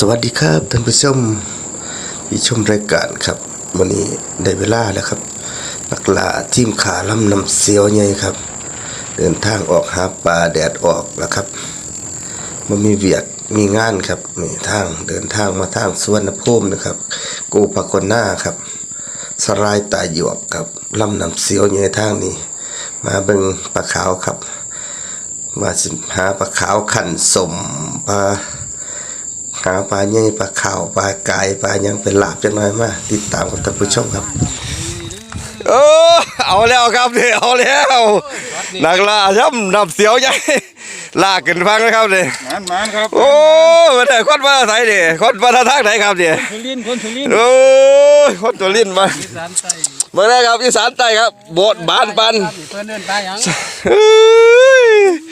สวัสดีครับท่านผู้ชมที่ชมรายการครับวันนี้ได้เวลาแล้วครับนักล่าทีมขาลำนำเสียวใหญ่ครับ เดินทางออกหาปลาแดดออกแล้วครับมันมีเวียกมีงานครับมีทางเดินทางมาทางสวนภูมินะครับ กูปากคนหน้าครับ สลายตาหยวกครับลำนำเสียวใหญ่ทางนี้ มาเบิ่งปลาขาวครับ มาสิหาปลาขาวขันสมปลา หาปลาใหญ่ปลาขาวปลากายปลายังเป็นหลาบจังน้อยมาติดตามกับท่านผู้ชมครับเออเอาแล้วครับเนี่ยเอาแล้วนักล่าช่ำนับเสียวใหญ่ลากขึ้นฟังนะครับเนี่ยมันมันครับโอ้มาได้คนมาไทยเนี่ยคนมาทางไหนครับเนี่ยสุรินทร์คนสุรินทร์โอ้ยคนตัวลิ้นมาสานใต้เมื่อไรครับอีสานใต้ครับโบดบานปันเพิ่นเดินตายหยังเฮ้ย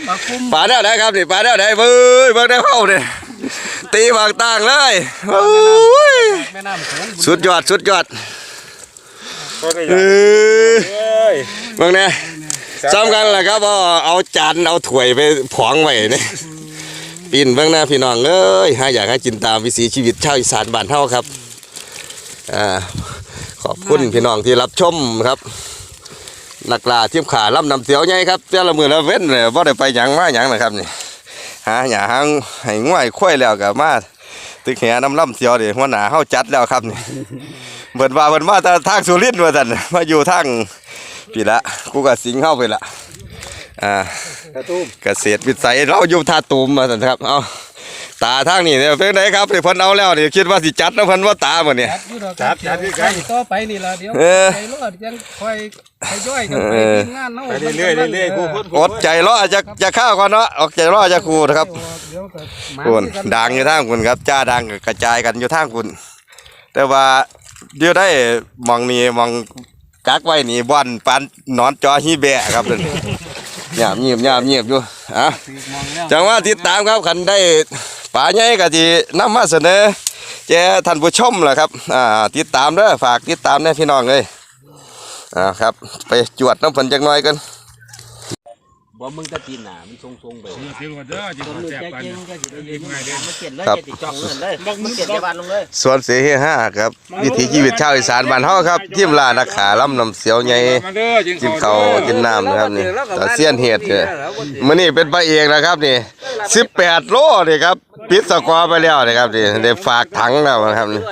ปลาคุ้มป่าแนวไหนครับนี่ป่าแนวไหนเบ้ยเบิ่งได้เข้าเนี่ย ตีบางต่างเลยโอ้ยแม่น้ำโขงสุดยอดสุดยอดก็ได้เออเอ้ยเบิ่งเนี่ยซ้ำกันแหละครับว่าเอาจานเอาถ้วยไปผองไว้นี่ปีนเบื้องหน้าพี่น้องเอ้ยหาอยากให้กินตามวิถีชีวิตชาวอีสานบ้านเฮาครับอ่าขอบคุณพี่น้องที่รับชมครับนักล่าทีมขาล่ำนำเสียวใหญ่ครับแต่ละมือละเว้นเลยบ่ได้ไปหยังมาหยังนะครับนี่ หาหยาหางให้ง่วยค่อยแล้วก็มาตึกแหน้ำล่ำเสียวดิหัวหน้าเฮาจัดแล้วครับนี่เบิดว่าเบิดมาแต่ทางสุรินทร์ว่าซั่นมาอยู่ทางพี่ละกูก็สิงเข้าไปละอ่ากระตุ้มเกษตรวิสัยเราอยู่ท่าตูมมาสันครับเอา ตาทางนี้เนี่ยเป็นไงครับที่เพิ่นเอาแล้วนี่คิดว่าสิจัดนะเพิ่นว่าตาหมดเนี่ย จัดอยู่ดอกจัดจัดกัน ต่อไปนี่ล่ะเดี๋ยวเออ ไปรอดยังค่อยไปย่อยกันไปทีมงานเนาะไปเรื่อยๆเรื่อยๆผู้พูดอดใจรอจะจะข้าวก่อนเนาะอดใจรอจะครูนะครับเดี๋ยวก็มาคุณดังอยู่ทางคุณครับจ้าดังก็กระจายกันอยู่ทางคุณ แต่ว่าเดี๋ยวได้มองนี่มองกักไว้นี่บ่อนปันนอนจอฮีแบะครับนั่นหยบเงียบหยบเงียบอยู่อะ มองแล้วจังว่าติดตามครับคันได้ ป่าใหญ่ก็ที่นำมาเสนอแก่ท่านผู้ชมแหละครับอ่าติดตามเด้อฝากติดตามนะพี่น้องเลยอ่าครับ ไปจวดน้ำฝนจักหน่อยกันบ่มึงก็ตีนหนามันทรงๆไปเดี๋ยวเด้อจะคนขอนึงแจกใจกันเก่งก็สิได้ยินง่ายเด้อมันเขียนเลยจะติดจ่องเงินเลยมันเขียนจะบานลงเลยส่วนเสียเฮห้าครับ วิถีชีวิตชาวอีสานบ้านเฮาครับทีมลานักขาล่ำนำเสียวใหญ่มาเด้อกินข้าวกินน้ำนะครับนี่ตาเสี้ยนเห็ดเนี่ยมื้อนี้เป็นพระเอกนะครับนี่18 โลนี่ครับ ปิดสกอร์ไปแล้วนะครับนี่ได้ฝากถังแล้วนะครับนี่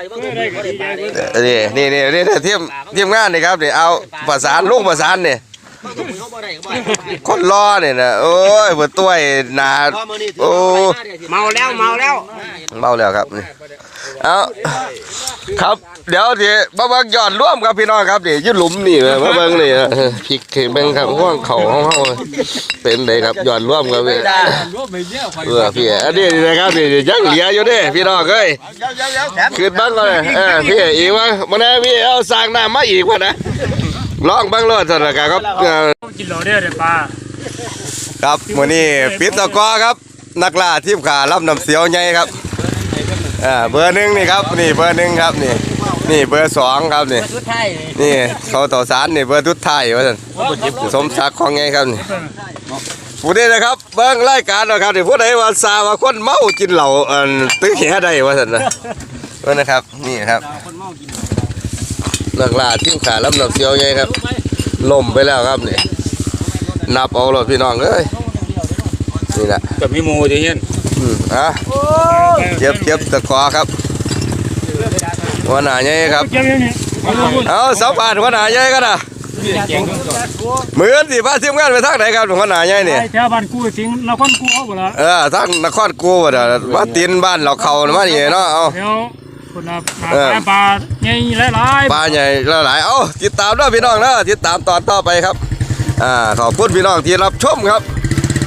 นี่นี่นี่นี่นี่ทีมทีมงานนี่ครับนี่เอาประสานลูกประสานนี่คนรอเนี่ยนะโอ้ยเปิดตัวไอ้หนาโอ้เมาแล้วเมาแล้วเมาแล้วครับนี่ เอาครับ เดี๋ยวที่มาเบิ่งยอดร่วมครับพี่น้องครับนี่อยืดหลุมนี่มาเบิ่งนี่นะพริกเข็มเบิ่งครับห้องเขาห้องเฮาเป็นไดครับยอดร่วมครับพี่รวบไปเยอะค่อยเออพี่อันนี้นะครับนี่ยังเหลืออยู่เด้พี่น้องเอ้ยขึ้นบ้างเลยเออพี่อีกว่ามันนะพี่เอาสร้างน้ำมาอีกว่านะลองบ้างเลยสถานการณ์ครับเออกินเหล้าเด้อเด้อปลาครับมื้อนี้ปิดตะกอครับ นักล่าทีมขารับน้ำเสียวใหญ่ครับ อ่าเบอร์หนึ่งนี่ครับนี่เบอร์หนึ่งครับนี่ นี่เบอร์สองครับนี่ ชุดไทยนี่เขาต่อสารนี่เบอร์ทุดท้ายว่าซั่นสมศักดิ์ของไงครับนี่ผู้ใดนะครับเบิ่งรายการเนาะครับนี่ผู้ใดว่าซาว่าคนเมากินเหล้าเอันตึกแหได้ว่าซั่นนะเบิ่งนะครับนี่ครับนักล่าทีมขารับน้ำเสียวใหญ่ครับล่มไปแล้วครับนี่นับเอาเลยพี่น้องเอ้ยนี่แหละกับมีหมูจะเห็น อืมอะเจ็บเจ็บตะคอครับหัวหน้าใหญ่ครับเจ้าเนี่ยเอาสัมภาษณ์หัวหน้าใหญ่กันนะเหมือนสิพาทีมงานไปทางไหนครับหัวหน้าใหญ่นี่ไอ้แถวบ้านกูสิงนครกูเอาบ่ล่ะเออทางนครกูบ่ดมาตีนบ้านเราเขามานี่เนาะเอาเดี๋ยวคนน่ะเออปลาปลาใหญ่หลายๆปลาใหญ่หลายๆเอาติดตามด้วยพี่น้องเด้อติดตามตอนต่อไปครับอ่าขอบคุณพี่น้องที่รับชมครับ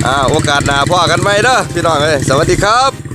อ่าโอกาสหน้าพ่อกันไหมเด้อพี่น้องเอ้ยสวัสดีครับ